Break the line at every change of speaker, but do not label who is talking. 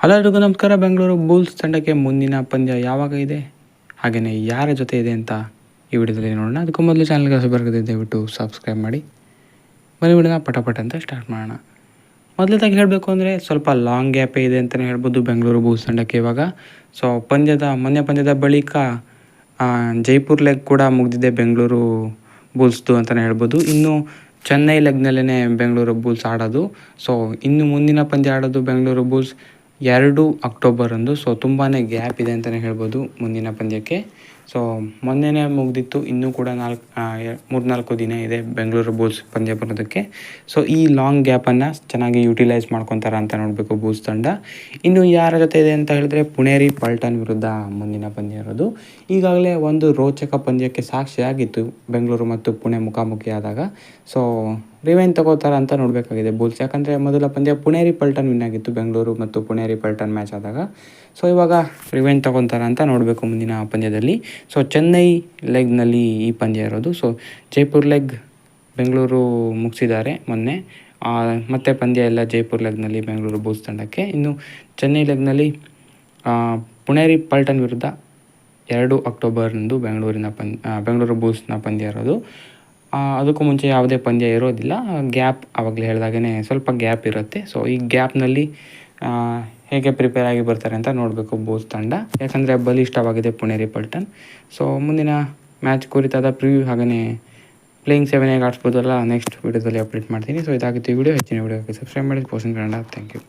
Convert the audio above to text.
Hello ಎಲ್ರಿಗೂ ನಮಸ್ಕಾರ. Bengaluru Bulls ತಂಡಕ್ಕೆ ಮುಂದಿನ ಪಂದ್ಯ ಯಾವಾಗ ಇದೆ? ಹಾಗೆಯೇ ಯಾರ ಜೊತೆ ಇದೆ ಅಂತ ಈ ವಿಡಿಯೋದಲ್ಲಿ ನೋಡೋಣ. ಅದಕ್ಕೂ ಮೊದಲು ಚಾನಲ್ಗೆ ಹೊಸಬರ್ಗದೆ ದಯವಿಟ್ಟು ಸಬ್ಸ್ಕ್ರೈಬ್ ಮಾಡಿ. ಬನ್ನಿ ಬಿಡೋಣ ಪಟಪಟ ಅಂತ ಸ್ಟಾರ್ಟ್ ಮಾಡೋಣ. ಮೊದಲದಾಗಿ ಹೇಳಬೇಕು ಅಂದರೆ ಸ್ವಲ್ಪ ಲಾಂಗ್ ಗ್ಯಾಪೇ ಇದೆ ಅಂತಲೇ ಹೇಳ್ಬೋದು ಬೆಂಗಳೂರು ಬೂಲ್ಸ್ ತಂಡಕ್ಕೆ ಇವಾಗ. ಸೊ ಪಂದ್ಯದ, ಮೊನ್ನೆ ಪಂದ್ಯದ ಬಳಿಕ ಜೈಪುರ್ ಲೆಗ್ ಕೂಡ ಮುಗಿದಿದೆ ಬೆಂಗಳೂರು ಬುಲ್ಸ್ದು ಅಂತಲೇ ಹೇಳ್ಬೋದು. ಇನ್ನು ಚೆನ್ನೈ ಲೆಗ್ನಲ್ಲೇ ಬೆಂಗಳೂರು ಬುಲ್ಸ್ ಆಡೋದು. ಸೊ ಇನ್ನು ಮುಂದಿನ ಪಂದ್ಯ ಆಡೋದು ಬೆಂಗಳೂರು ಬುಲ್ಸ್. ಎರಡು ಅಕ್ಟೋಬರಂದು ಸೊ ತುಂಬಾ ಗ್ಯಾಪ್ ಇದೆ ಅಂತಲೇ ಹೇಳ್ಬೋದು ಮುಂದಿನ ಪಂದ್ಯಕ್ಕೆ. ಸೊ ಮೊನ್ನೆನೇ ಮುಗಿದಿತ್ತು, ಇನ್ನೂ ಕೂಡ ನಾಲ್ಕು ಮೂರ್ನಾಲ್ಕು ದಿನ ಇದೆ ಬೆಂಗಳೂರು ಬುಲ್ಸ್ ಪಂದ್ಯ ಬರೋದಕ್ಕೆ ಸೊ ಈ ಲಾಂಗ್ ಗ್ಯಾಪನ್ನು ಚೆನ್ನಾಗಿ ಯುಟಿಲೈಸ್ ಮಾಡ್ಕೊತಾರ ಅಂತ ನೋಡಬೇಕು ಬೂಲ್ಸ್ ತಂಡ. ಇನ್ನು ಯಾರ ಜೊತೆ ಇದೆ ಅಂತ ಹೇಳಿದ್ರೆ ಪುಣೇರಿ ಪಲ್ಟನ್ ವಿರುದ್ಧ ಮುಂದಿನ ಪಂದ್ಯ ಇರೋದು. ಈಗಾಗಲೇ ಒಂದು ರೋಚಕ ಪಂದ್ಯಕ್ಕೆ ಸಾಕ್ಷಿಯಾಗಿತ್ತು ಬೆಂಗಳೂರು ಮತ್ತು ಪುಣೆ ಮುಖಾಮುಖಿ ಆದಾಗ ಸೊ ರಿವೈನ್ ತಗೋತಾರ ಅಂತ ನೋಡಬೇಕಾಗಿದೆ ಬುಲ್ಸ್. ಯಾಕಂದರೆ ಮೊದಲ ಪಂದ್ಯ ಪುಣೇರಿ ಪಲ್ಟನ್ ವಿನ್ ಆಗಿತ್ತು ಬೆಂಗಳೂರು ಮತ್ತು ಪುಣೇರಿ ಪಲ್ಟನ್ ಮ್ಯಾಚ್ ಆದಾಗ. ಸೊ ಇವಾಗ ರಿವೈನ್ ತಗೊತಾರ ಅಂತ ನೋಡಬೇಕು ಮುಂದಿನ ಪಂದ್ಯದಲ್ಲಿ. ಸೊ ಚೆನ್ನೈ ಲೆಗ್ನಲ್ಲಿ ಈ ಪಂದ್ಯ ಇರೋದು. ಸೊ ಜೈಪುರ್ ಲೆಗ್ ಬೆಂಗಳೂರು ಮುಗಿಸಿದ್ದಾರೆ ಮೊನ್ನೆ. ಮತ್ತೆ ಪಂದ್ಯ ಎಲ್ಲ ಜೈಪುರ್ ಲೆಗ್ನಲ್ಲಿ ಬೆಂಗಳೂರು ಬೂಸ್ ತಂಡಕ್ಕೆ. ಇನ್ನು ಚೆನ್ನೈ ಲೆಗ್ನಲ್ಲಿ ಪುಣೇರಿ ಪಲ್ಟನ್ ವಿರುದ್ಧ ಎರಡು ಅಕ್ಟೋಬರ್ನಂದು ಬೆಂಗಳೂರಿನ ಪಂದ್ ಬೆಂಗಳೂರು ಬೂಸ್ನ ಪಂದ್ಯ ಇರೋದು. ಅದಕ್ಕೂ ಮುಂಚೆ ಯಾವುದೇ ಪಂದ್ಯ ಇರೋದಿಲ್ಲ. ಗ್ಯಾಪ್ ಆವಾಗಲೇ ಹೇಳಿದಾಗೇ ಸ್ವಲ್ಪ ಗ್ಯಾಪ್ ಇರುತ್ತೆ. ಸೊ ಈ ಗ್ಯಾಪ್ನಲ್ಲಿ ಹೇಗೆ ಪ್ರಿಪೇರ್ ಆಗಿ ಬರ್ತಾರೆ ಅಂತ ನೋಡಬೇಕು ಬೂಸ್ ತಂಡ. ಯಾಕಂದರೆ ಬಲಿಷ್ಠವಾಗಿದೆ ಪುಣೇರಿ ಪಲ್ಟನ್ ಸೊ ಮುಂದಿನ ಮ್ಯಾಚ್ ಕುರಿತಾದ ಪ್ರಿವ್ಯೂ ಹಾಗೆಯೇ ಪ್ಲೇಯಿಂಗ್ ಸೆವೆನ್ ಹೇಗೆ ಆಡಿಸ್ಬೋದಲ್ಲ ನೆಕ್ಸ್ಟ್ ವೀಡಿಯೋದಲ್ಲಿ ಅಪ್ಡೇಟ್ ಮಾಡ್ತೀನಿ. ಸೊ ಇದಾಗಿತ್ತು ಈ ವಿಡಿಯೋ ಹೆಚ್ಚಿನ ವೀಡಿಯೋಗೆ ಸಬ್ಸ್ಕ್ರೈಬ್ ಮಾಡಿ ಪೋಸ್ಟ್ ಕನ್ನಡ. Thank you